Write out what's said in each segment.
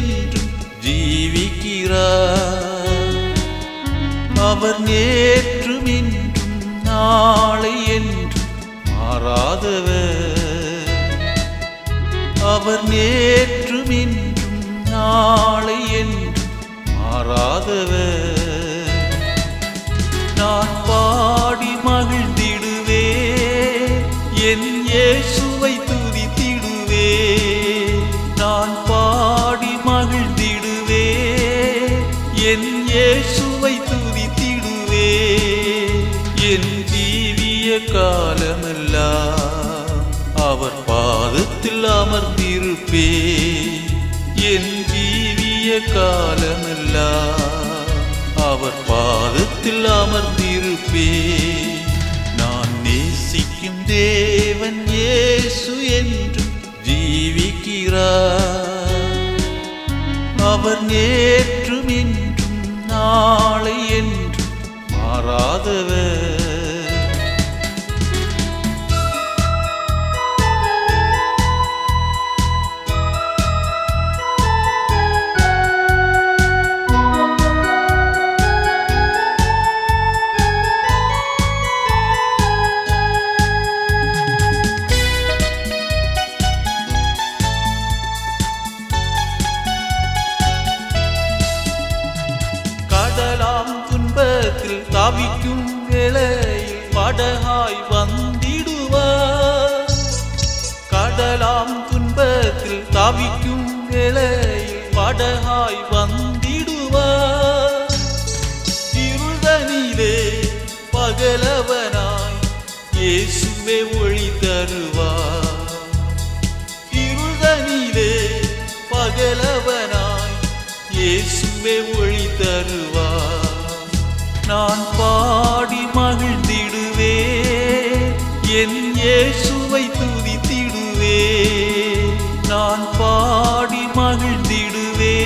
என்று ஜீவிக்கிறார். அவர் நேற்றும் இன்றும் நாளை என்றும் மாறாதவர். அவர் நேற்றும் இன்றும் நாளை என்றும் மாறாதவர். நான் பாடி மகிழ்ந்திடுவே என் இயேசு என் ஜீவிய காலமெல்லாம் அவர் பாதத்தில் அமர்ந்திருப்பே. என் ஜீவிய காலமெல்லாம் அவர் பாதத்தில் அமர்ந்திருப்பே. நான் நேசிக்கும் தேவன் இயேசு என்று ஜீவிக்கிறார். அவர் நேற்றும் இன்றும் நாளை என்றும் மாறாதவர். உலகத்தில் தாவிக்கும் வேளையில் படகாய் வந்திடுவார் கடலாம் துன்பத்தில் தாவிக்கும் வேளையில் படகாய் வந்திடுவார் இருதனிலே பகலவனாய் இயேசுவே ஒளி தருவார் இருதனிலே பகலவனாய் இயேசுவே ஒளி என் இயேசுவை துதித்திடுவே. நான் பாடி மகிழ்ந்திடுவே.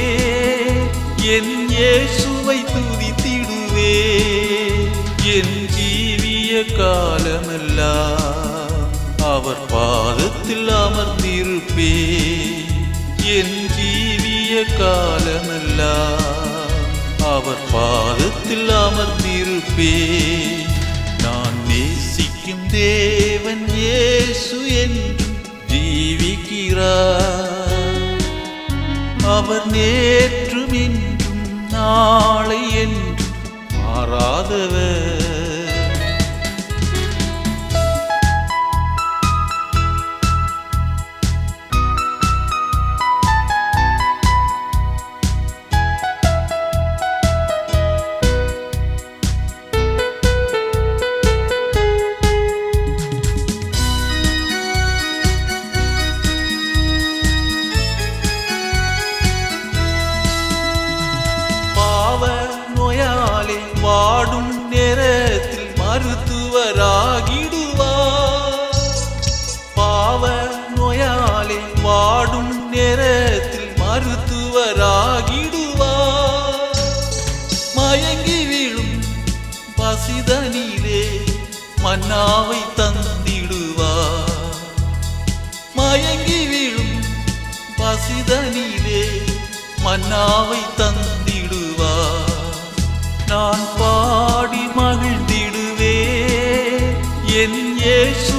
என் இயேசுவை துதித்திடுவே. என் ஜீவிய காலமெல்லாம் அவர் பாதத்தில் அமர்ந்திருப்பே என் ஜீவிய காலமெல்லாம் அவர் பாதத்தில் அமர்ந்திருப்பே தேவன் இயேசு என்றும் ஜீவிக்கிறார். அவர் நேற்றும் இன்றும் நாளை என்றும் மாறாதவர். நேரத்தில் மருத்துவராகிடுவார். மயங்கி விழும் பசிதனிலே மன்னாவை தந்திடுவார். மயங்கி விழும் பசிதனிலே மன்னாவை தந்திடுவார். நான் பாடி மகிழ்ந்திடுவே என் ஏசு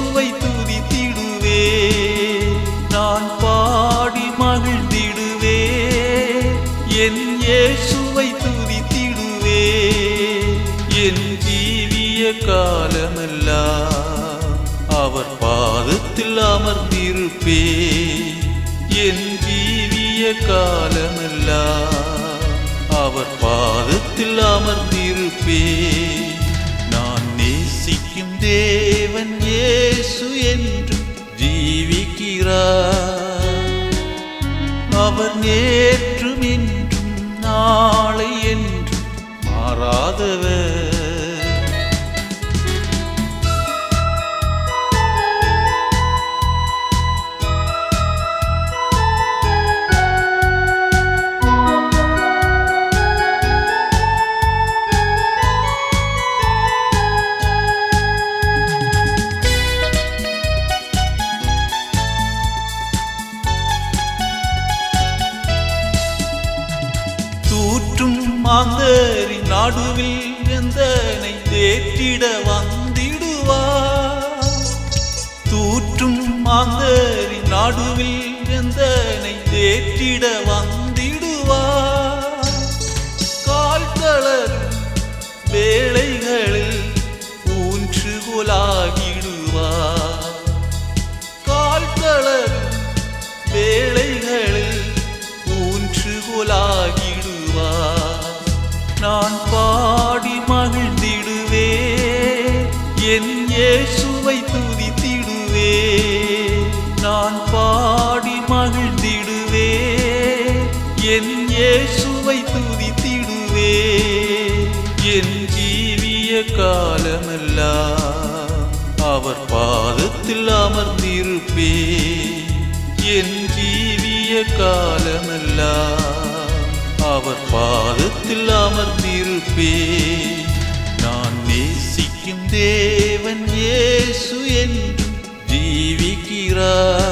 ஜீவிய காலமெல்லாம் அவர் பாதத்தில் அமர்ந்திருப்பே என் ஜீவிய காலமெல்லாம் அவர் பாதத்தில் அமர்ந்திருப்பே நான் நேசிக்கும் தேவன் இயேசு என்று ஜீவிக்கிறார். அவர் நேற்றும் இன்றும் நாளை என்றும் மாறாதவர். மாந்தரின் நாடுவில் எந்தனை தேற்றிட வந்திடுவார்? தூற்றும் மாந்தரின் நாடுவில் எந்தனை தேற்றிட வந்திடுவார்? கால்தளர் வேலைகளில் ஊன்று ஊன்றுகோலாகிடுவார் இயேசுவை துதித்திடுவே. நான் பாடி மகிழ்ந்திடுவே. என் இயேசுவை துதித்திடுவே. என் ஜீவிய காலமெல்லாம் அவர் பாதத்தில் அமர்ந்திருப்பே என் ஜீவிய காலமெல்லாம் அவர் பாதத்தில் அமர்ந்திருப்பே நான் ஜீவிக்கும் தேவன் இயேசு என்றும் ஜீவிக்கிறார்.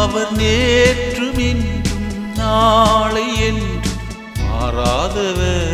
அவர் நேற்றும் இன்றும் நாளை என்றும் மாறாதவர்.